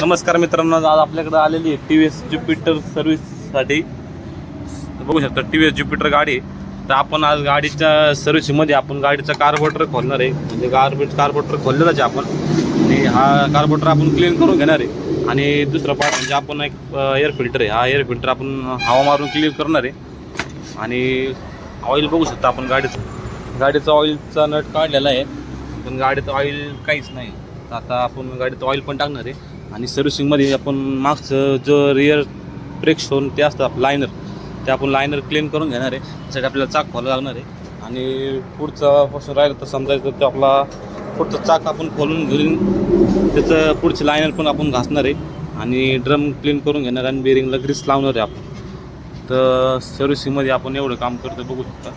नमस्कार मित्रांनो आज आपल्याकडे आलेली आहे टी व्ही एस ज्युपिटर सर्व्हिससाठी बघू शकता टी व्ही एस ज्युपिटर गाडी आहे. तर आपण आज गाडीच्या सर्व्हिसिंगमध्ये आपण गाडीचा कार्बोटर खोलणार आहे. म्हणजे गार्बेज कार्बोटर खोललेलाच आहे आपण. आणि हा कार्बोटर आपण क्लीन करून घेणार आहे. आणि दुसरा पार्ट म्हणजे आपण एक एअर फिल्टर आहे. हा एअर फिल्टर आपण हवा मारून क्लीन करणार आहे. आणि ऑइल बघू शकता आपण गाडीचं. गाडीचा ऑइलचा नट काढलेला आहे. पण गाडीचं ऑइल काहीच नाही. तर आता आपण गाडीत ऑइल पण टाकणार आहे. आणि सर्व्हिसिंगमध्ये आपण मागचं जो रिअर ब्रेक शोन ते असतं लायनर ते आपण लायनर क्लीन करून घेणार आहे. त्यासाठी आपल्याला चाक खोलावं लागणार आहे. आणि पुढचा पासून राहिलं तर समजायचं तर आपला पुढचं चाक आपण खोलून घेऊन त्याचं पुढचं लायनर पण आपण घासणार आहे. आणि ड्रम क्लीन करून घेणार आणि बेरिंगला ग्रीस लावणार आहे आपण. तर सर्व्हिसिंगमध्ये आपण एवढं काम करतो बघू शकता.